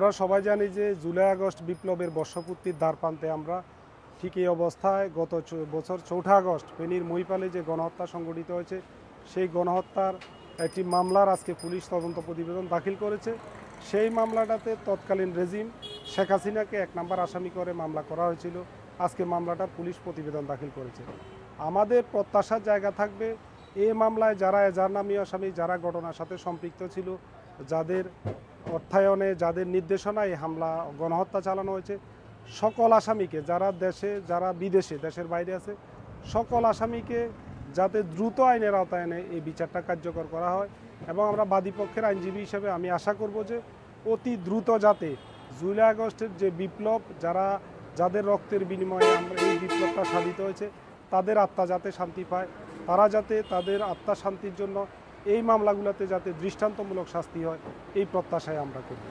আমরা সবাই জানি যে জুলাই আগস্ট বিপ্লবের বর্ষপূর্তির দ্বার প্রান্তে আমরা ঠিক এই অবস্থায় গত বছর চৌঠা আগস্ট ফেনীর মহিপালে যে গণহত্যা সংঘটিত হয়েছে, সেই গণহত্যার একটি মামলার আজকে পুলিশ তদন্ত প্রতিবেদন দাখিল করেছে। সেই মামলাটাতে তৎকালীন রেজিম শেখ হাসিনাকে এক নম্বর আসামি করে মামলা করা হয়েছিল। আজকে মামলাটা পুলিশ প্রতিবেদন দাখিল করেছে। আমাদের প্রত্যাশার জায়গা থাকবে এ মামলায় যারা এজার নামী আসামি, যারা ঘটনার সাথে সম্পৃক্ত ছিল, যাদের অর্থায়নে যাদের নির্দেশনায় হামলা, গণহত্যা চালানো হয়েছে, সকল আসামিকে, যারা দেশে, যারা বিদেশে, দেশের বাইরে আছে, সকল আসামিকে যাতে দ্রুত আইনের আওতায় এনে এই বিচারটা কার্যকর করা হয় এবং আমরা বাদীপক্ষের আইনজীবী হিসেবে আমি আশা করব যে অতি দ্রুত যাতে জুলাই আগস্টের যে বিপ্লব, যারা, যাদের রক্তের বিনিময়ে আমরা এই বিপ্লবটা সাধিত হয়েছে, তাদের আত্মা যাতে শান্তি পায়, তারা যাতে তাদের আত্মা শান্তির জন্য এই মামলাগুলোতে যাতে দৃষ্টান্তমূলক শাস্তি হয় এই প্রত্যাশায় আমরা করব।